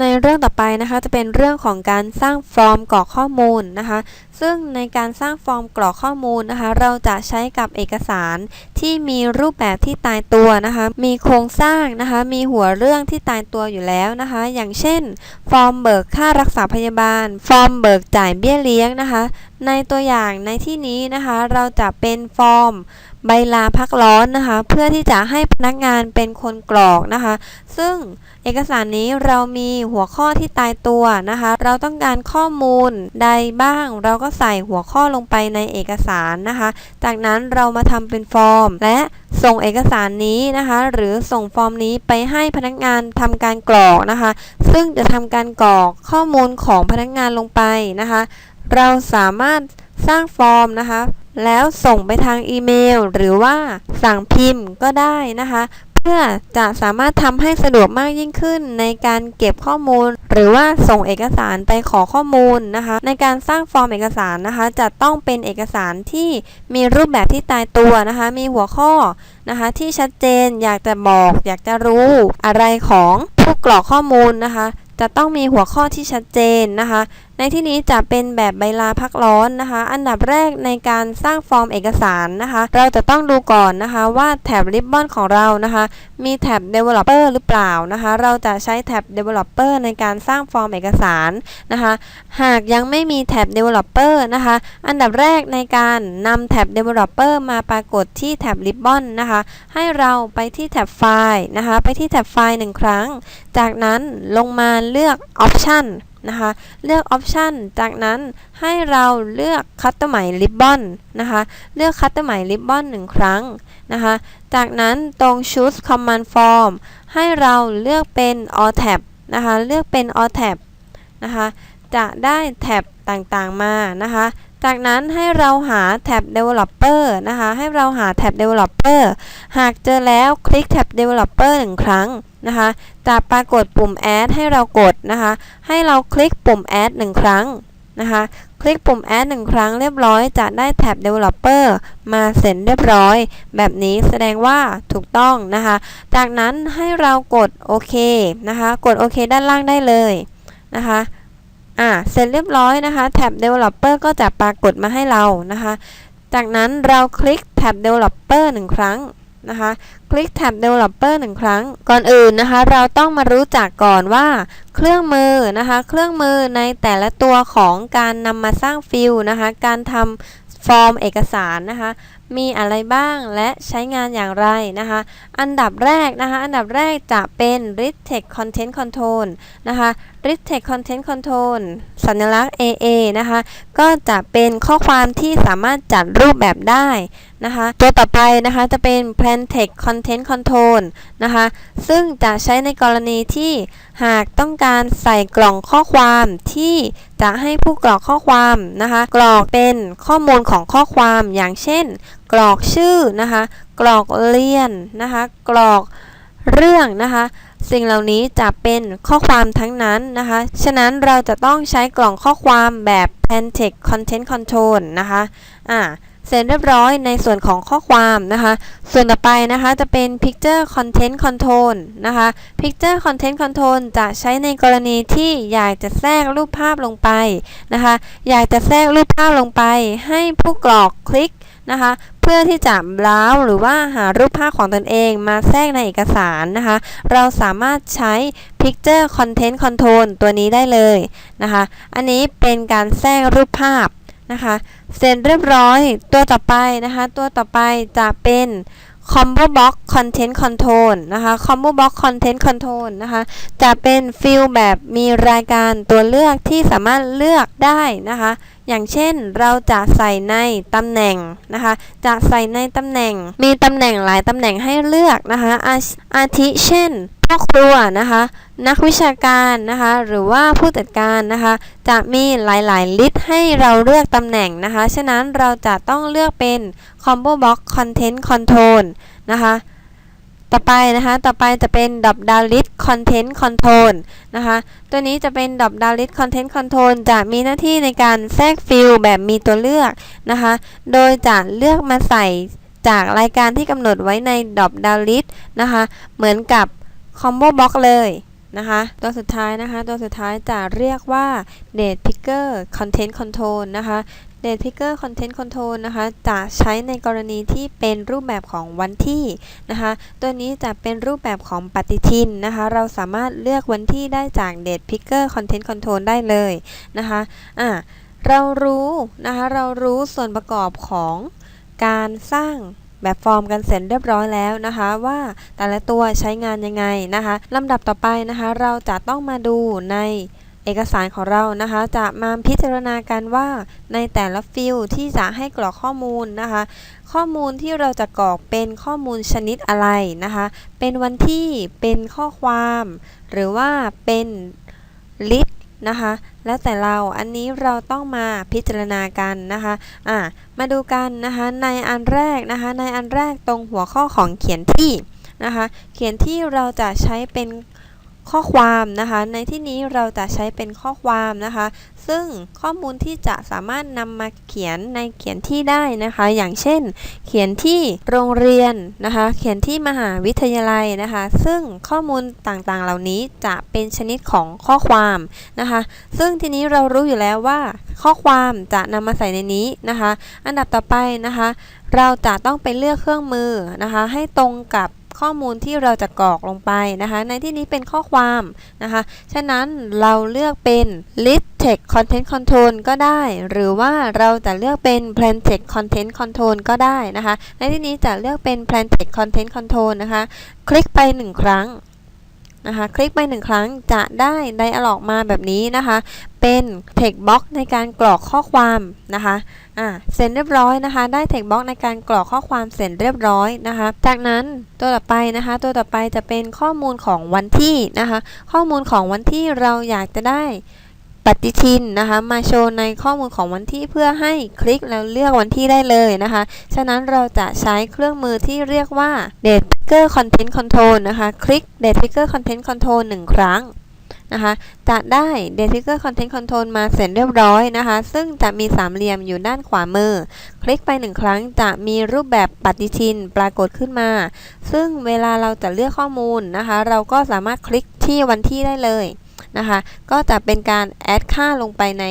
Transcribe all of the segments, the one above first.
ในเรื่องต่อไปนะคะจะเป็นเรื่องของการสร้างฟอร์มกรอกข้อมูลนะคะ ซึ่งในการสร้างฟอร์มกรอกข้อมูลนะคะ เราจะใช้กับเอกสารที่มีรูปแบบที่ตายตัวนะคะ มีโครงสร้างนะคะ มีหัวเรื่องที่ตายตัวอยู่แล้วนะคะ อย่างเช่น ฟอร์มเบิกค่ารักษาพยาบาล ฟอร์มเบิกจ่ายเบี้ยเลี้ยงนะคะ ในตัวอย่างในที่นี้นะคะ เราจะเป็นฟอร์ม ใบลาพักร้อนนะคะ เพื่อที่จะให้พนักงานเป็นคนกรอกนะคะ ซึ่งเอกสารนี้เรามีหัวข้อที่ตายตัวนะคะ เราต้องการข้อมูลใดบ้าง เราก็ใส่หัวข้อลงไปในเอกสารนะคะ จากนั้นเรามาทำเป็นฟอร์ม และส่งเอกสารนี้นะคะ หรือส่งฟอร์มนี้ไปให้พนักงานทำการกรอกนะคะ ซึ่งจะทำการกรอกข้อมูลของพนักงานลงไปนะคะ เราสามารถสร้างฟอร์มนะคะ แล้วส่งไปทางอีเมล หรือว่าสั่งพิมพ์ก็ได้นะคะ เพื่อจะสามารถทำให้สะดวกมากยิ่งขึ้นในการเก็บข้อมูล หรือว่าส่งเอกสารไปขอข้อมูลนะคะ ในการสร้างฟอร์มเอกสารนะคะ จะต้องเป็นเอกสารที่มีรูปแบบที่ตายตัวนะคะ มีหัวข้อนะคะ ที่ชัดเจนอยากจะบอก อยากจะรู้อะไรของผู้กรอกข้อมูลนะคะจะต้องมีหัวข้อที่ชัดเจนนะคะในที่นี้จะเป็นแบบใบลาพักร้อนนะคะ อันดับแรกในการสร้างฟอร์มเอกสารนะคะ เราจะต้องดูก่อนนะคะว่าแท็บ Ribbon ของเรานะคะ มีแท็บ Developer หรือเปล่านะคะ เราจะใช้แท็บ Developer ในการสร้างฟอร์มเอกสารนะคะ หากยังไม่มีแท็บ Developer นะคะ อันดับแรกในการนำแท็บ Developer มาปรากฏที่แท็บ Ribbon นะคะ ให้เราไปที่แท็บไฟล์นะคะ ไปที่แท็บไฟล์หนึ่งครั้ง จากนั้นลงมาเลือก Option นะคะ เลือก Option จากนั้นให้เราเลือก Customize Ribbon นะคะ เลือก Customize Ribbon หนึ่งครั้งนะคะ จากนั้นตรง Choose Command Form ให้เราเลือกเป็น All Tab นะคะ เลือกเป็น All Tab นะคะ จะได้แท็บต่างๆมานะคะ จากนั้นให้เราหาแท็บ Developer นะคะ ให้เราหาแท็บ Developer หากเจอแล้วคลิกแท็บ Developer หนึ่งครั้ง นะคะจะปรากฏปุ่ม Add ให้เรากดนะคะ ให้เราคลิกปุ่ม Add หนึ่งครั้งนะคะ คลิกปุ่ม Add หนึ่งครั้งเรียบร้อย จะได้แท็บ Developer มาเสร็จเรียบร้อย แบบนี้แสดงว่าถูกต้องนะคะ จากนั้นให้เรากดโอเคนะคะ กดโอเคด้านล่างได้เลยนะคะอ่าเสร็จเรียบร้อยนะคะแท็บ Developer ก็จะปรากฏมาให้เรานะคะ จากนั้นเราคลิกแท็บ Developer หนึ่งครั้ง นะคะ คลิกแท็บ Developer หนึ่งครั้ง ก่อนอื่นนะคะ เราต้องมารู้จักก่อนว่าเครื่องมือนะคะ เครื่องมือในแต่ละตัวของการนำมาสร้างฟิลนะคะ การทำฟอร์มเอกสารนะคะ มีอะไรบ้างและใช้งานอย่างไรนะคะ อันดับแรกนะคะ อันดับแรกจะเป็น Rich Text Content Control นะคะ Rich Text Content Control สัญลักษณ์ AA นะคะ ก็จะเป็นข้อความที่สามารถจัดรูปแบบได้นะคะ ตัวต่อไปนะคะจะเป็น Plan Text Content Control นะคะ ซึ่งจะใช้ในกรณีที่หากต้องการใส่กล่องข้อความที่จะให้ผู้กรอกข้อความนะคะ กรอกเป็นข้อมูลของข้อความอย่างเช่น กรอกชื่อนะคะ กรอกเรียนนะคะ กรอกเรื่องนะคะ สิ่งเหล่านี้จะเป็นข้อความทั้งนั้นนะคะ ฉะนั้นเราจะต้องใช้กล่องข้อความแบบ Plain Text Content Control นะคะ อ่า เสร็จเรียบร้อยในส่วนของข้อความนะคะ ส่วนต่อไปนะคะจะเป็น Picture Content Control นะคะ Picture Content Control จะใช้ในกรณีที่อยากจะแทรกรูปภาพลงไปนะคะ อยากจะแทรกรูปภาพลงไป ให้ผู้กรอกคลิกนะคะเพื่อที่จะบราวหรือว่าหารูปภาพของตนเองมาแทรกในเอกสารนะคะ เราสามารถใช้ Picture Content Control ตัวนี้ได้เลยนะคะ อันนี้เป็นการแทรกรูปภาพ นะคะเสร็จเรียบร้อยตัวต่อไปนะคะ ตัวต่อไปจะเป็น Combo Box Content Control นะคะ Combo Box Content Control นะคะ จะเป็นฟิลแบบมีรายการตัวเลือกที่สามารถเลือกได้นะคะ อย่างเช่นเราจะใส่ในตำแหน่งนะคะ จะใส่ในตำแหน่ง มีตำแหน่งหลายตำแหน่งให้เลือกนะคะอาอาทิเช่น พ่อครัวนะคะ นักวิชาการนะคะ หรือว่าผู้จัดการนะคะ จะมีหลายๆ ลิสต์ให้เราเลือกตำแหน่งนะคะ ฉะนั้นเราจะต้องเลือกเป็น Combo Box Content Control นะคะ ต่อไปนะคะ ต่อไปจะเป็น Drop Down List Content Control นะคะ ตัวนี้จะเป็น Drop Down List Content Control จะมีหน้าที่ในการแทรกฟิลแบบมีตัวเลือกนะคะ โดยจะเลือกมาใส่จากรายการที่กำหนดไว้ใน Drop Down List นะคะ เหมือนกับ Combo Box เลยนะคะตัวสุดท้ายนะคะตัวสุดท้ายจะเรียกว่า date picker content control นะคะ date picker content control นะคะจะใช้ในกรณีที่เป็นรูปแบบของวันที่นะคะตัวนี้จะเป็นรูปแบบของปฏิทินนะคะเราสามารถเลือกวันที่ได้จาก date picker content control ได้เลยนะคะอ่าเรารู้นะคะเรารู้ส่วนประกอบของการสร้าง แบบฟอร์มกันเสร็จเรียบร้อยแล้วนะคะว่าแต่ละตัวใช้งานยังไงนะคะลำดับต่อไปนะคะเราจะต้องมาดูในเอกสารของเรานะคะ จะมาพิจารณากันว่าในแต่ละฟิลที่จะให้กรอกข้อมูลนะคะ ข้อมูลที่เราจะกรอกเป็นข้อมูลชนิดอะไรนะคะ เป็นวันที่เป็นข้อความ หรือว่าเป็นลิสต์ นะคะ แล้วแต่เราอันนี้เราต้องมาพิจารณากันนะคะอ่ามาดูกันนะคะในอันแรกนะคะในอันแรกตรงหัวข้อของเขียนที่นะคะเขียนที่เราจะใช้เป็น ข้อความนะคะ ในที่นี้เราจะใช้เป็นข้อความนะคะ ซึ่งข้อมูลที่จะสามารถนำมาเขียนในเขียนที่ได้นะคะ อย่างเช่น เขียนที่โรงเรียนนะคะ เขียนที่มหาวิทยาลัยนะคะ ซึ่งข้อมูลต่างๆ เหล่านี้จะเป็นชนิดของข้อความนะคะ ซึ่งทีนี้เรารู้อยู่แล้วว่า ข้อความจะนำมาใส่ในนี้นะคะ อันดับต่อไปนะคะ เราจะต้องไปเลือกเครื่องมือนะคะ ให้ตรงกับ ข้อมูลที่เราจะกรอกลงไปนะคะ ในที่นี้เป็นข้อความนะคะ ฉะนั้นเราเลือกเป็น list text content control ก็ได้ หรือว่าเราจะเลือกเป็น plain text content control ก็ได้นะคะ ในที่นี้จะเลือกเป็น plain text content control นะคะ คลิกไปหนึ่งครั้งนะคะคลิกไปหนึ่งครั้งจะได้ไดอะล็อกมาแบบนี้นะคะ เป็น text box ในการกรอกข้อความนะคะ อ่าเสร็จเรียบร้อยนะคะ ได้ text box ในการกรอกข้อความเสร็จเรียบร้อยนะคะ จากนั้นตัวต่อไปนะคะ ตัวต่อไปจะเป็นข้อมูลของวันที่นะคะ ข้อมูลของวันที่เราอยากจะได้ปฏิทินนะคะมาโชว์ในข้อมูลของวันที่เพื่อให้คลิกแล้วเลือกวันที่ได้เลยนะคะ ฉะนั้นเราจะใช้เครื่องมือที่เรียกว่า date picker content control นะคะ คลิก date picker content control หนึ่งครั้ง นะคะ จะได้ Date Picker Content Control มาเสร็จเรียบร้อยนะคะ ซึ่งจะมีสามเหลี่ยมอยู่ด้านขวามือ คลิกไปหนึ่งครั้งจะมีรูปแบบปฏิทินปรากฏขึ้นมา ซึ่งเวลาเราจะเลือกข้อมูลนะคะ เราก็สามารถคลิกที่วันที่ได้เลยนะคะ ก็จะเป็นการแอดค่าลงไปใน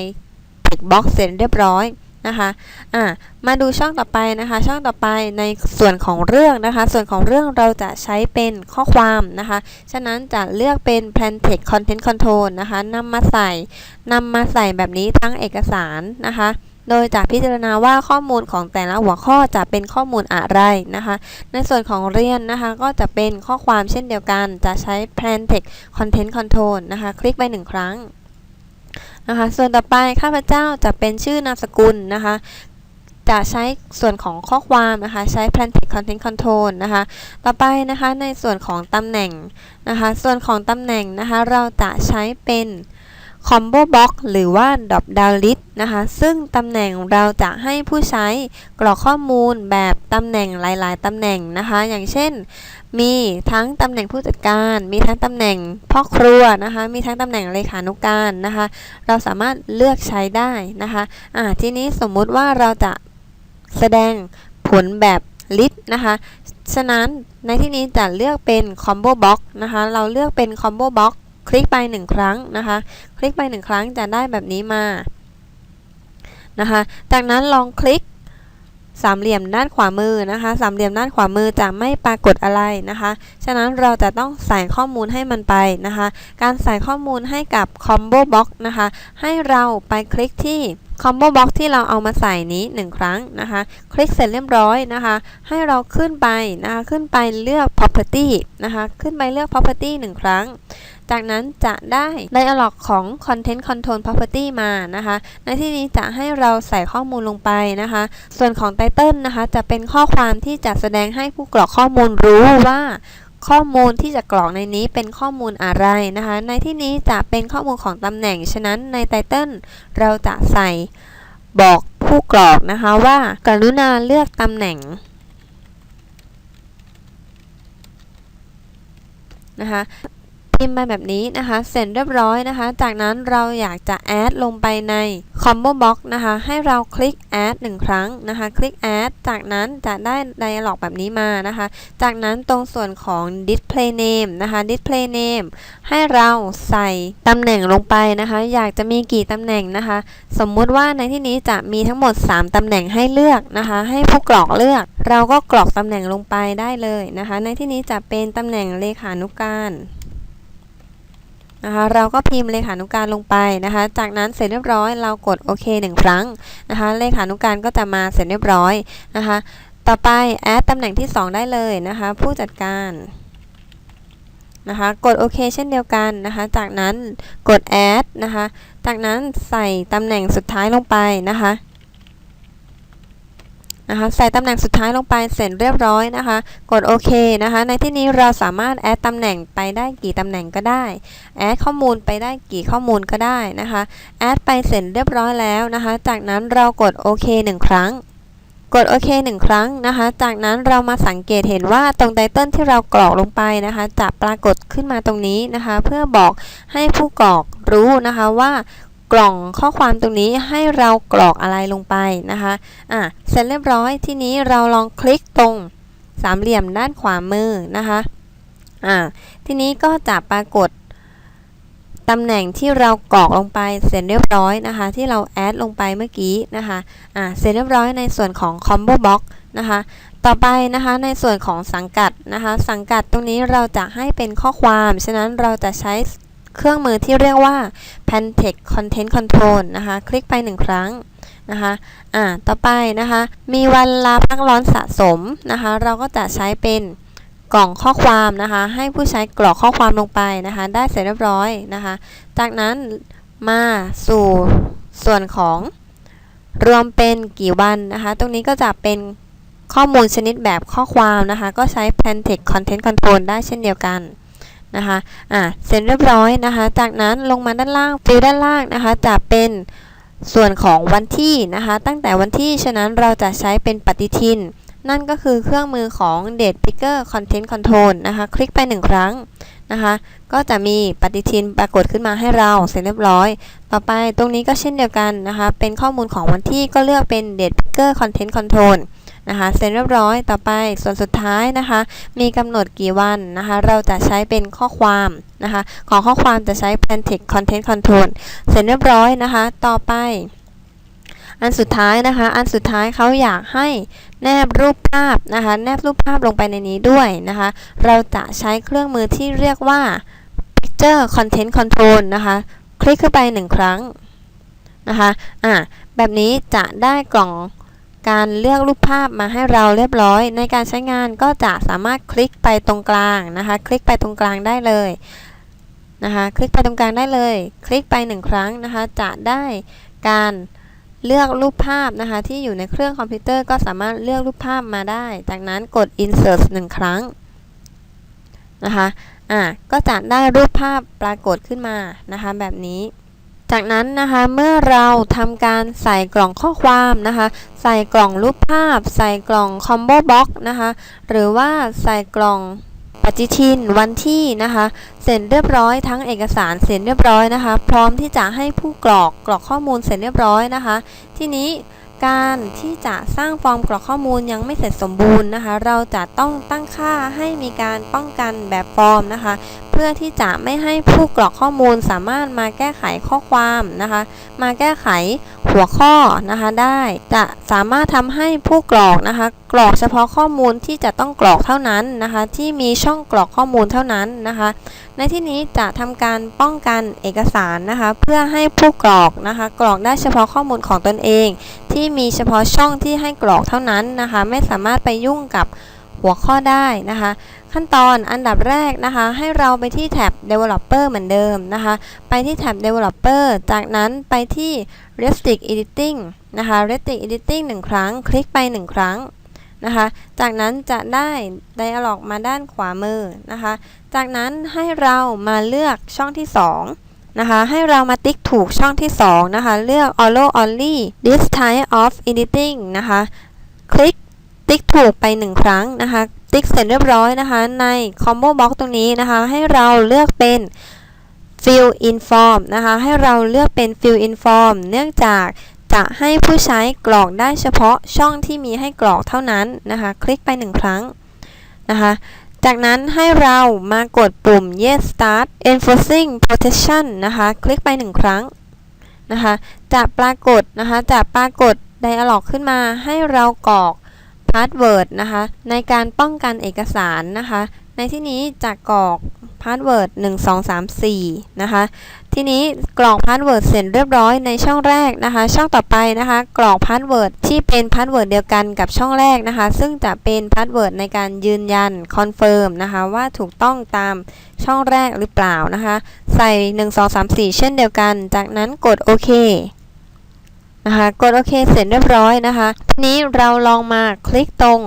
text box เสร็จเรียบร้อย นะคะอ่ามาดูช่องต่อไปนะคะ ช่องต่อไปในส่วนของเรื่องนะคะ ส่วนของเรื่องเราจะใช้เป็นข้อความนะคะ ฉะนั้นจะเลือกเป็น Plan Text Content Control นะคะนำมาใส่นำมาใส่แบบนี้ทั้งเอกสารนะคะโดยจะพิจารณาว่าข้อมูลของแต่ละหัวข้อจะเป็นข้อมูลอะไรนะคะ ในส่วนของเรียนนะคะก็จะเป็นข้อความเช่นเดียวกัน จะใช้ Plan Text Content Control นะคะ คลิกไปหนึ่งครั้ง นะคะ ส่วนต่อไปข้าพเจ้าจะเป็นชื่อนามสกุลนะคะ จะใช้ส่วนของข้อความนะคะ ใช้ Plan Text Content Control นะคะ ต่อไปนะคะในส่วนของตำแหน่งนะคะ ส่วนของตำแหน่งนะคะ เราจะใช้เป็น Combo Box หรือว่า Drop Down List นะคะ ซึ่งตำแหน่งเราจะให้ผู้ใช้กรอกข้อมูลแบบตำแหน่งหลาย ๆ ตำแหน่งนะคะ อย่างเช่น มีทั้งตำแหน่งผู้จัดการ มีทั้งตำแหน่งพ่อครัวนะคะ มีทั้งตำแหน่งเลขานุการนะคะ เราสามารถเลือกใช้ได้นะคะอ่าทีนี้สมมุติว่าเราจะแสดงผลแบบลิสต์นะคะ ฉะนั้นในที่นี้จะเลือกเป็น Combo Box นะคะ เราเลือกเป็น Combo Box คลิกไปหนึ่งครั้งนะคะ คลิกไปหนึ่งครั้งจะได้แบบนี้มานะคะ จากนั้นลองคลิกสามเหลี่ยมด้านขวามือนะคะ สามเหลี่ยมด้านขวามือจะไม่ปรากฏอะไรนะคะ ฉะนั้นเราจะต้องใส่ข้อมูลให้มันไปนะคะ การใส่ข้อมูลให้กับ Combo Box นะคะ ให้เราไปคลิกที่ Combo Box ที่เราเอามาใส่นี้ 1 ครั้งนะคะ คลิกเสร็จเรียบร้อยนะคะ ให้เราขึ้นไปนะคะ ขึ้นไปเลือก Property นะคะ ขึ้นไปเลือก Property 1 ครั้ง จากนั้นจะได้ Dialog ของ Content Control Property มานะคะ ในที่นี้จะให้เราใส่ข้อมูลลงไปนะคะ ส่วนของ Title นะคะ จะเป็นข้อความที่จะแสดงให้ผู้กรอกข้อมูลรู้ว่าข้อมูลที่จะกรอกในนี้เป็นข้อมูลอะไรนะคะ ในที่นี้จะเป็นข้อมูลของตำแหน่ง ฉะนั้นในไตเติลเราจะใส่บอกผู้กรอกนะคะว่ากรุณาเลือกตำแหน่งนะคะ พิมพ์ไปแบบนี้นะคะ เสร็จเรียบร้อยนะคะ จากนั้นเราอยากจะแอดลงไปใน Combo Box นะคะ ให้เราคลิก Add หนึ่งครั้งนะคะ คลิก Add จากนั้นจะได้ dialog แบบนี้มานะคะ จากนั้นตรงส่วนของ display name นะคะ display name ให้เราใส่ตำแหน่งลงไปนะคะ อยากจะมีกี่ตำแหน่งนะคะ สมมุติว่าในที่นี้จะมีทั้งหมด 3ตำแหน่งให้เลือกนะคะ ให้ผู้กรอกเลือก เราก็กรอกตำแหน่งลงไปได้เลยนะคะ ในที่นี้จะเป็นตำแหน่งเลขานุการ นะคะเราก็พิมพ์เลขานุการลงไปนะคะ จากนั้นเสร็จเรียบร้อยเรากดโอเคหนึ่งครั้งนะคะเลขานุการก็จะมาเสร็จเรียบร้อยนะคะ ต่อไปแอดตำแหน่งที่ 2 ได้เลยนะคะ ผู้จัดการนะคะกดโอเคเช่นเดียวกันนะคะ จากนั้นกด add นะคะ จากนั้นใส่ตำแหน่งสุดท้ายลงไปนะคะ นะคะใส่ตำแหน่งสุดท้ายลงไปเสร็จเรียบร้อยนะคะ กดโอเคนะคะ ในที่นี้เราสามารถแอดตำแหน่งไปได้กี่ตำแหน่งก็ได้แอดข้อมูลไปได้กี่ข้อมูลก็ได้นะคะแอดไปเสร็จเรียบร้อยแล้วนะคะ จากนั้นเรากดโอเคหนึ่งครั้งกดโอเคหนึ่งครั้งนะคะ จากนั้นเรามาสังเกตเห็นว่าตรงไตเติลที่เรากรอกลงไปนะคะ จะปรากฏขึ้นมาตรงนี้นะคะ เพื่อบอกให้ผู้กรอกรู้นะคะว่า กล่องข้อความตรงนี้ให้เรากรอกอะไรลงไปนะคะอะเสร็จเรียบร้อยที่นี้เราลองคลิกตรงสามเหลี่ยมด้านขวามือนะคะอะทีนี้ก็จะปรากฏตำแหน่งที่เรากรอกลงไปเสร็จเรียบร้อยนะคะ ที่เราแอดลงไปเมื่อกี้นะคะอะเสร็จเรียบร้อยในส่วนของ combo box นะคะต่อไปนะคะในส่วนของสังกัดนะคะ สังกัดตรงนี้เราจะให้เป็นข้อความ ฉะนั้นเราจะใช้ เครื่องมือที่เรียกว่า Pantex Content Control นะคะ คลิกไปหนึ่งครั้งนะคะ อ่า ต่อไปนะคะ มีวันลาพักร้อนสะสมนะคะ เราก็จะใช้เป็นกล่องข้อความนะคะ ให้ผู้ใช้กรอกข้อความลงไปนะคะ ได้เสร็จเรียบร้อยนะคะ จากนั้นมาสู่ส่วนของรวมเป็นกี่วันนะคะ ตรงนี้ก็จะเป็นข้อมูลชนิดแบบข้อความนะคะ ก็ใช้ Pantex Content Control ได้เช่นเดียวกัน นะคะอ่าเสร็จเรียบร้อยนะคะ จากนั้นลงมาด้านล่างฟิลด้านล่างนะคะ จะเป็นส่วนของวันที่นะคะ ตั้งแต่วันที่ฉะนั้นเราจะใช้เป็นปฏิทิน นั่นก็คือเครื่องมือของ Date Picker Content Control นะคะ คลิกไปหนึ่งครั้งนะคะ ก็จะมีปฏิทินปรากฏขึ้นมาให้เราเสร็จเรียบร้อย ต่อไปตรงนี้ก็เช่นเดียวกันนะคะ เป็นข้อมูลของวันที่ก็เลือกเป็น Date Picker Content Control นะคะเสร็จเรียบร้อยต่อไปส่วนสุดท้ายนะคะ มีกำหนดกี่วันนะคะ เราจะใช้เป็นข้อความนะคะ ของข้อความจะใช้ Pantex Content Control เสร็จเรียบร้อยนะคะ ต่อไป อันสุดท้ายนะคะ อันสุดท้ายเขาอยากให้แนบรูปภาพนะคะ แนบรูปภาพลงไปในนี้ด้วยนะคะ เราจะใช้เครื่องมือที่เรียกว่า Picture Content Control นะคะ คลิกเข้าไปหนึ่งครั้งนะคะ อะแบบนี้จะได้กล่อง การเลือกรูปภาพมาให้เราเรียบร้อย ในการใช้งานก็จะสามารถคลิกไปตรงกลางนะคะ คลิกไปตรงกลางได้เลยนะคะ คลิกไปตรงกลางได้เลย คลิกไปหนึ่งครั้งนะคะ จะได้การเลือกรูปภาพนะคะ ที่อยู่ในเครื่องคอมพิวเตอร์ก็สามารถเลือกรูปภาพมาได้ จากนั้นกด insert หนึ่งครั้งนะคะ อะ ก็จะได้รูปภาพปรากฏขึ้นมานะคะ แบบนี้ จากนั้นนะคะเมื่อเราทำการใส่กล่องข้อความนะคะ ใส่กล่องรูปภาพ ใส่กล่องคอมโบบ็อกนะคะหรือว่าใส่กล่องปฏิทินวันที่นะคะเสร็จเรียบร้อยทั้งเอกสารเสร็จเรียบร้อยนะคะ พร้อมที่จะให้ผู้กรอกกรอกข้อมูลเสร็จเรียบร้อยนะคะ ที่นี้ การที่จะสร้างฟอร์มกรอกข้อมูลยังไม่เสร็จสมบูรณ์นะคะ เราจะต้องตั้งค่าให้มีการป้องกันแบบฟอร์มนะคะ เพื่อที่จะไม่ให้ผู้กรอกข้อมูลสามารถมาแก้ไขข้อความนะคะ มาแก้ไขหัวข้อนะคะได้ จะสามารถทำให้ผู้กรอกนะคะ กรอกเฉพาะข้อมูลที่จะต้องกรอกเท่านั้นนะคะ ที่มีช่องกรอกข้อมูลเท่านั้นนะคะ ในที่นี้จะทำการป้องกันเอกสารนะคะ เพื่อให้ผู้กรอกนะคะ กรอกได้เฉพาะข้อมูลของตนเอง ที่มีเฉพาะช่องที่ให้กรอกเท่านั้นนะคะ ไม่สามารถไปยุ่งกับหัวข้อได้นะคะ ขั้นตอนอันดับแรกนะคะ ให้เราไปที่แท็บ developer เหมือนเดิมนะคะ ไปที่แท็บ developer จากนั้นไปที่ restrict editing นะคะ restrict editing 1 ครั้ง คลิกไป 1 ครั้งนะคะ จากนั้นจะได้ dialog มาด้านขวามือนะคะ จากนั้นให้เรามาเลือกช่องที่ 2 นะคะ ให้เรามาติ๊กถูกช่องที่ 2 นะคะ เลือก auto only this type of editing นะคะ คลิกติ๊กถูกไป 1 ครั้งนะคะ ติ๊กเสร็จเรียบร้อยนะคะ ใน combo box ตรงนี้นะคะ ให้เราเลือกเป็น fill in form นะคะ ให้เราเลือกเป็น fill in form เนื่องจากจะให้ผู้ใช้กรอกได้เฉพาะช่องที่มีให้กรอกเท่านั้นนะคะ คลิกไปหนึ่งครั้งนะคะ จากนั้นให้เรามากดปุ่ม yes start enforcing protection นะคะ คลิกไปหนึ่งครั้งนะคะจะปรากฏนะคะจะปรากฏ dialog ขึ้นมาให้เรากรอก password นะคะในการป้องกันเอกสารนะคะ ในที่นี้จะกรอก password 1 2 3 4นะคะ ทีนี้กรอก password เสร็จเรียบร้อยในช่องแรกนะคะ ช่องต่อไปนะคะกรอก password ที่เป็น password เดียวกันกับช่องแรกนะคะ ซึ่งจะเป็น password ในการยืนยัน confirm นะคะว่าถูกต้องตามช่องแรกหรือเปล่านะคะ ใส่ 1 2 3 4 เช่นเดียวกัน จากนั้นกดโอเคนะคะกดโอเคเสร็จเรียบร้อยนะคะ ทีนี้เราลองมาคลิกตรง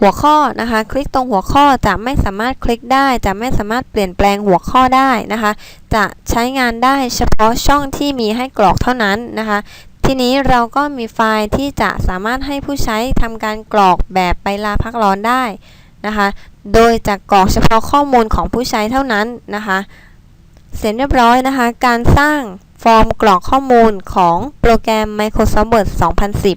หัวข้อนะคะ คลิกตรงหัวข้อจะไม่สามารถคลิกได้ จะไม่สามารถเปลี่ยนแปลงหัวข้อได้นะคะ จะใช้งานได้เฉพาะช่องที่มีให้กรอกเท่านั้นนะคะ ทีนี้เราก็มีไฟล์ที่จะสามารถให้ผู้ใช้ทำการกรอกแบบไปลาพักร้อนได้นะคะ โดยจะกรอกเฉพาะข้อมูลของผู้ใช้เท่านั้นนะคะ เสร็จเรียบร้อยนะคะ การสร้างฟอร์มกรอกข้อมูลของโปรแกรม Microsoft Word 2010